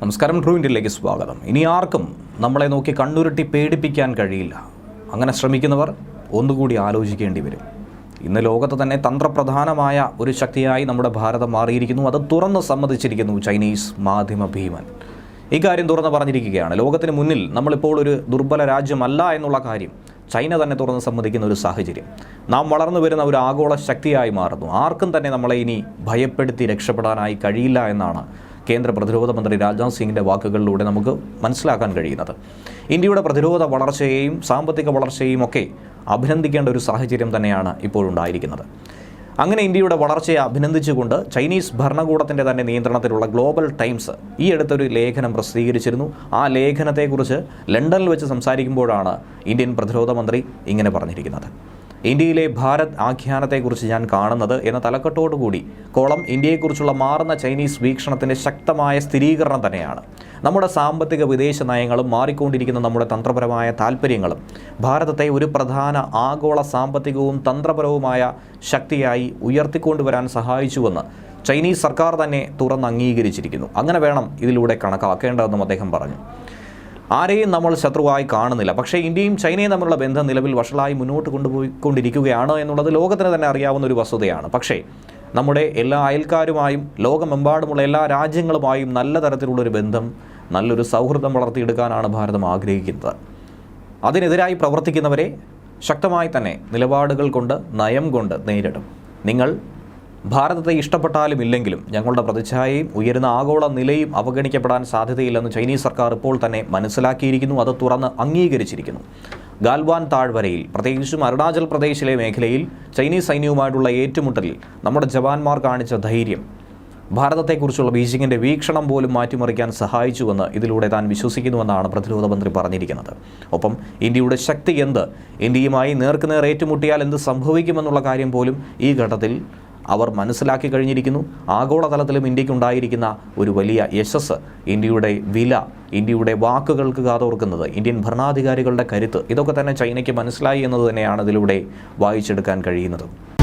നമസ്കാരം ട്രൂ സ്വാഗതം. ഇനി ആർക്കും നമ്മളെ നോക്കി കണ്ണുരുട്ടി പേടിപ്പിക്കാൻ കഴിയില്ല. അങ്ങനെ ശ്രമിക്കുന്നവർ ഒന്നുകൂടി ആലോചിക്കേണ്ടി വരും. ഇന്ന് ലോകത്ത് തന്നെ തന്ത്രപ്രധാനമായ ഒരു ശക്തിയായി നമ്മുടെ ഭാരതം മാറിയിരിക്കുന്നു. അത് തുറന്ന് സമ്മതിച്ചിരിക്കുന്നു ചൈനീസ് മാധ്യമ ഭീമൻ. ഇക്കാര്യം തുറന്ന് പറഞ്ഞിരിക്കുകയാണ്. ലോകത്തിന് മുന്നിൽ നമ്മളിപ്പോൾ ഒരു ദുർബല രാജ്യമല്ല എന്നുള്ള കാര്യം ചൈന തന്നെ തുറന്ന് സമ്മതിക്കുന്ന ഒരു സാഹചര്യം. നാം വളർന്നു വരുന്ന ഒരു ആഗോള ശക്തിയായി മാറുന്നു. ആർക്കും തന്നെ നമ്മളെ ഇനി ഭയപ്പെടുത്തി രക്ഷപ്പെടാനായി കഴിയില്ല എന്നാണ് കേന്ദ്ര പ്രതിരോധ മന്ത്രി രാജ്നാഥ് സിംഗിന്റെ വാക്കുകളിലൂടെ നമുക്ക് മനസ്സിലാക്കാൻ കഴിയുന്നത്. ഇന്ത്യയുടെ പ്രതിരോധ വളർച്ചയെയും സാമ്പത്തിക വളർച്ചയെയും ഒക്കെ അഭിനന്ദിക്കേണ്ട ഒരു സാഹചര്യം തന്നെയാണ് ഇപ്പോഴുണ്ടായിരിക്കുന്നത് അങ്ങനെ ഇന്ത്യയുടെ വളർച്ചയെ അഭിനന്ദിച്ചുകൊണ്ട് ചൈനീസ് ഭരണകൂടത്തിന്റെ തന്നെ നിയന്ത്രണത്തിലുള്ള ഗ്ലോബൽ ടൈംസ് ഈ അടുത്തൊരു ലേഖനം പ്രസിദ്ധീകരിച്ചിരുന്നു. ആ ലേഖനത്തെക്കുറിച്ച് ലണ്ടനിൽ വെച്ച് സംസാരിക്കുമ്പോഴാണ് ഇന്ത്യൻ പ്രതിരോധ മന്ത്രി ഇങ്ങനെ പറഞ്ഞിരിക്കുന്നത്. ഇന്ത്യയിലെ ഭാരത് ആഖ്യാനത്തെക്കുറിച്ച് ഞാൻ കാണുന്നത് എന്ന തലക്കെട്ടോടുകൂടി കോളം ഇന്ത്യയെക്കുറിച്ചുള്ള മാറുന്ന ചൈനീസ് വീക്ഷണത്തിന്റെ ശക്തമായ സ്ഥിരീകരണം തന്നെയാണ്. നമ്മുടെ സാമ്പത്തിക വിദേശ നയങ്ങളും മാറിക്കൊണ്ടിരിക്കുന്ന നമ്മുടെ തന്ത്രപരമായ താല്പര്യങ്ങളും ഭാരതത്തെ ഒരു പ്രധാന ആഗോള സാമ്പത്തികവും തന്ത്രപരവുമായ ശക്തിയായി ഉയർത്തിക്കൊണ്ടുവരാൻ സഹായിച്ചുവെന്ന് ചൈനീസ് സർക്കാർ തന്നെ തുറന്ന് അംഗീകരിച്ചിരിക്കുന്നു അങ്ങനെ വേണം ഇതിലൂടെ കണക്കാക്കേണ്ടതെന്നും അദ്ദേഹം പറഞ്ഞു. ആരെയും നമ്മൾ ശത്രുവായി കാണുന്നില്ല. പക്ഷേ ഇന്ത്യയും ചൈനയും തമ്മിലുള്ള ബന്ധം നിലവിൽ വഷളായി മുന്നോട്ട് കൊണ്ടുപോയിക്കൊണ്ടിരിക്കുകയാണ് എന്നുള്ളത് ലോകത്തിന് തന്നെ അറിയാവുന്ന ഒരു വസ്തുതയാണ്. പക്ഷേ നമ്മുടെ എല്ലാ അയൽക്കാരുമായും ലോകമെമ്പാടുമുള്ള എല്ലാ രാജ്യങ്ങളുമായും നല്ല തരത്തിലുള്ളൊരു ബന്ധം നല്ലൊരു സൗഹൃദം വളർത്തിയെടുക്കാനാണ് ഭാരതം ആഗ്രഹിക്കുന്നത്. അതിനെതിരായി പ്രവർത്തിക്കുന്നവരെ ശക്തമായി തന്നെ നിലപാടുകൾ കൊണ്ട് നയം കൊണ്ട് നേരിടും. നിങ്ങൾ ഭാരതത്തെ ഇഷ്ടപ്പെട്ടാലും ഇല്ലെങ്കിലും ഞങ്ങളുടെ പ്രതിച്ഛായയും ഉയരുന്ന ആഗോള നിലയും അവഗണിക്കപ്പെടാൻ സാധ്യതയില്ലെന്ന് ചൈനീസ് സർക്കാർ ഇപ്പോൾ തന്നെ മനസ്സിലാക്കിയിരിക്കുന്നു. അത് തുറന്ന് അംഗീകരിച്ചിരിക്കുന്നു. ഗാൽവാൻ താഴ്വരയിൽ പ്രത്യേകിച്ചും അരുണാചൽ പ്രദേശിലെ മേഖലയിൽ ചൈനീസ് സൈന്യവുമായിട്ടുള്ള ഏറ്റുമുട്ടലിൽ നമ്മുടെ ജവാന്മാർ കാണിച്ച ധൈര്യം. ഭാരതത്തെക്കുറിച്ചുള്ള ബീജിങ്ങിന്റെ വീക്ഷണം പോലും മാറ്റിമറിക്കാൻ സഹായിച്ചുവെന്ന് ഇതിലൂടെ താൻ വിശ്വസിക്കുന്നുവെന്നാണ് പ്രതിരോധ മന്ത്രി പറഞ്ഞിരിക്കുന്നത്. ഒപ്പം ഇന്ത്യയുടെ ശക്തി എന്ത്? ഇന്ത്യയുമായി നേർക്കുനേർ ഏറ്റുമുട്ടിയാൽ എന്ത് സംഭവിക്കുമെന്നുള്ള കാര്യം പോലും ഈ ഘട്ടത്തിൽ അവർ മനസ്സിലാക്കി കഴിഞ്ഞിരിക്കുന്നു. ആഗോളതലത്തിലും ഇന്ത്യക്കുണ്ടായിരിക്കുന്ന ഒരു വലിയ യശസ് ഇന്ത്യയുടെ വില ഇന്ത്യയുടെ വാക്കുകൾക്ക് കാതോർക്കുന്നത് ഇന്ത്യൻ ഭരണാധികാരികളുടെ കരുത്ത് ഇതൊക്കെ തന്നെ ചൈനയ്ക്ക് മനസ്സിലായി എന്നത് തന്നെയാണ് ഇതിലൂടെ വായിച്ചെടുക്കാൻ കഴിയുന്നത്.